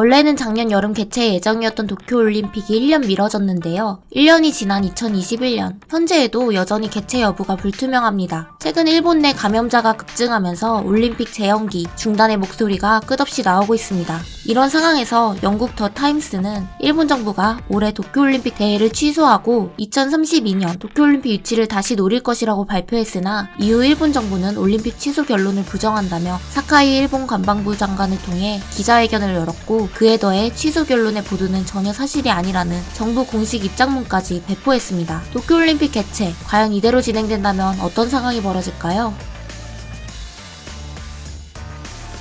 원래는 작년 여름 개최 예정이었던 도쿄올림픽이 1년 미뤄졌는데요. 1년이 지난 2021년, 현재에도 여전히 개최 여부가 불투명합니다. 최근 일본 내 감염자가 급증하면서 올림픽 재연기, 중단의 목소리가 끝없이 나오고 있습니다. 이런 상황에서 영국 더 타임스는 일본 정부가 올해 도쿄올림픽 대회를 취소하고 2032년 도쿄올림픽 유치를 다시 노릴 것이라고 발표했으나 이후 일본 정부는 올림픽 취소 결론을 부정한다며 사카이 일본 관방부 장관을 통해 기자회견을 열었고 그에 더해 취소 결론의 보도는 전혀 사실이 아니라는 정부 공식 입장문까지 배포했습니다. 도쿄올림픽 개최 과연 이대로 진행된다면 어떤 상황이 벌어질까요?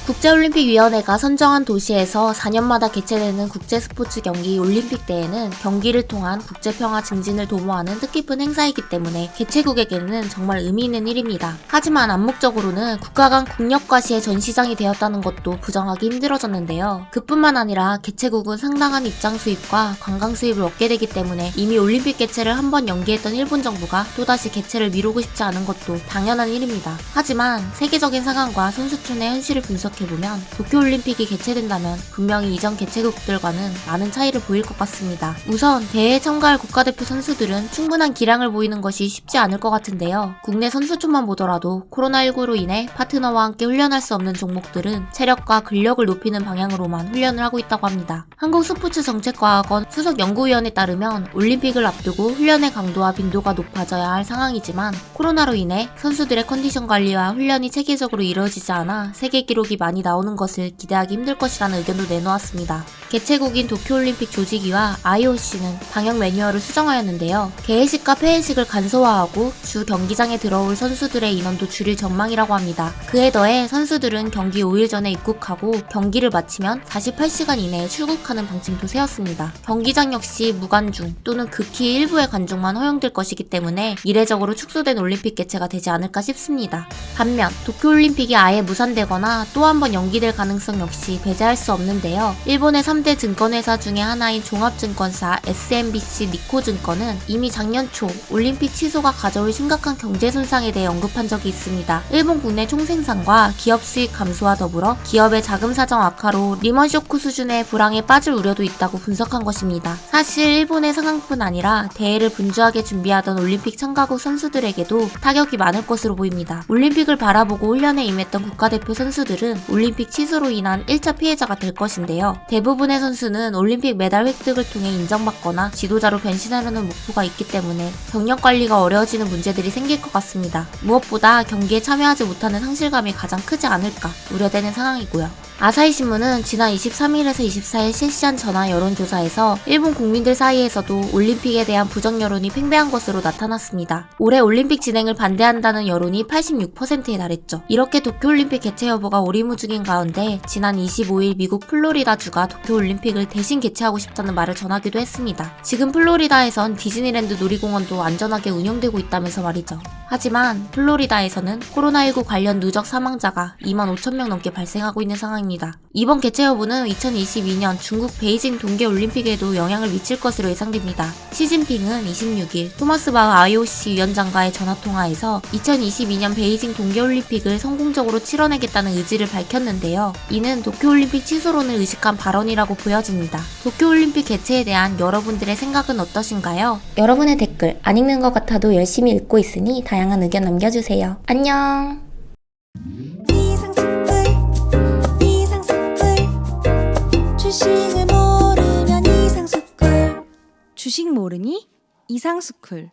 국제올림픽위원회가 선정한 도시에서 4년마다 개최되는 국제 스포츠 경기 올림픽 대회는 경기를 통한 국제평화 증진을 도모하는 뜻깊은 행사이기 때문에 개최국에게는 정말 의미 있는 일입니다. 하지만 암묵적으로는 국가 간 국력과 시의 전시장이 되었다는 것도 부정하기 힘들어졌는데요. 그뿐만 아니라 개최국은 상당한 입장 수입과 관광 수입을 얻게 되기 때문에 이미 올림픽 개최를 한 번 연기했던 일본 정부가 또다시 개최를 미루고 싶지 않은 것도 당연한 일입니다. 하지만 세계적인 상황과 선수촌의 현실을 분석해 보면 도쿄올림픽이 개최된다면 분명히 이전 개최국들과는 많은 차이를 보일 것 같습니다. 우선 대회에 참가할 국가대표 선수들은 충분한 기량을 보이는 것이 쉽지 않을 것 같은데요. 국내 선수촌만 보더라도 코로나19로 인해 파트너와 함께 훈련할 수 없는 종목들은 체력과 근력을 높이는 방향으로만 훈련을 하고 있다고 합니다. 한국스포츠정책과학원 수석 연구위원에 따르면 올림픽을 앞두고 훈련의 강도와 빈도가 높아져야 할 상황이지만 코로나로 인해 선수들의 컨디션 관리와 훈련이 체계적으로 이루어지지 않아 세계 기록이 많이 나오는 것을 기대하기 힘들 것이라는 의견도 내놓았습니다. 개최국인 도쿄올림픽 조직위와 IOC는 방역 매뉴얼을 수정하였는데요. 개회식과 폐회식을 간소화하고 주 경기장에 들어올 선수들의 인원도 줄일 전망이라고 합니다. 그에 더해 선수들은 경기 5일 전에 입국하고 경기를 마치면 48시간 이내에 출국하는 방침도 세웠습니다. 경기장 역시 무관중 또는 극히 일부의 관중만 허용될 것이기 때문에 이례적으로 축소된 올림픽 개최가 되지 않을까 싶습니다. 반면 도쿄올림픽이 아예 무산되거나 또 한 번 연기될 가능성 역시 배제할 수 없는데요. 일본의 3대 증권회사 중에 하나인 종합증권사 SMBC 니코증권은 이미 작년 초 올림픽 취소가 가져올 심각한 경제 손상에 대해 언급한 적이 있습니다. 일본 국내 총생산과 기업 수익 감소와 더불어 기업의 자금 사정 악화로 리먼 쇼크 수준의 불황에 빠질 우려도 있다고 분석한 것입니다. 사실 일본의 상황뿐 아니라 대회를 분주하게 준비하던 올림픽 참가국 선수들에게도 타격이 많을 것으로 보입니다. 올림픽을 바라보고 훈련에 임했던 국가대표 선수들은 올림픽 취소로 인한 1차 피해자가 될 것인데요. 대부분 의 선수는 올림픽 메달 획득을 통해 인정받거나 지도자로 변신하려는 목표가 있기 때문에 경력 관리가 어려워지는 문제들이 생길 것 같습니다. 무엇보다 경기에 참여하지 못하는 상실감이 가장 크지 않을까 우려되는 상황이고요. 아사히 신문은 지난 23일에서 24일 실시한 전화 여론조사에서 일본 국민들 사이에서도 올림픽에 대한 부정 여론이 팽배한 것으로 나타났습니다. 올해 올림픽 진행을 반대한다는 여론이 86%에 달했죠. 이렇게 도쿄올림픽 개최 여부가 오리무중인 가운데 지난 25일 미국 플로리다주가 도쿄올림픽을 대신 개최하고 싶다는 말을 전하기도 했습니다. 지금 플로리다에선 디즈니랜드 놀이공원도 안전하게 운영되고 있다면서 말이죠. 하지만 플로리다에서는 코로나19 관련 누적 사망자가 2만 5천 명 넘게 발생하고 있는 상황입니다. 이번 개최 여부는 2022년 중국 베이징 동계올림픽에도 영향을 미칠 것으로 예상됩니다. 시진핑은 26일 토마스 바흐 IOC 위원장과의 전화통화에서 2022년 베이징 동계올림픽을 성공적으로 치러내겠다는 의지를 밝혔는데요. 이는 도쿄올림픽 취소론을 의식한 발언이라고 보여집니다. 도쿄올림픽 개최에 대한 여러분들의 생각은 어떠신가요? 여러분의 댓글 안 읽는 것 같아도 열심히 읽고 있으니 다양한 의견 남겨주세요. 안녕! 주식 모르니 이상스쿨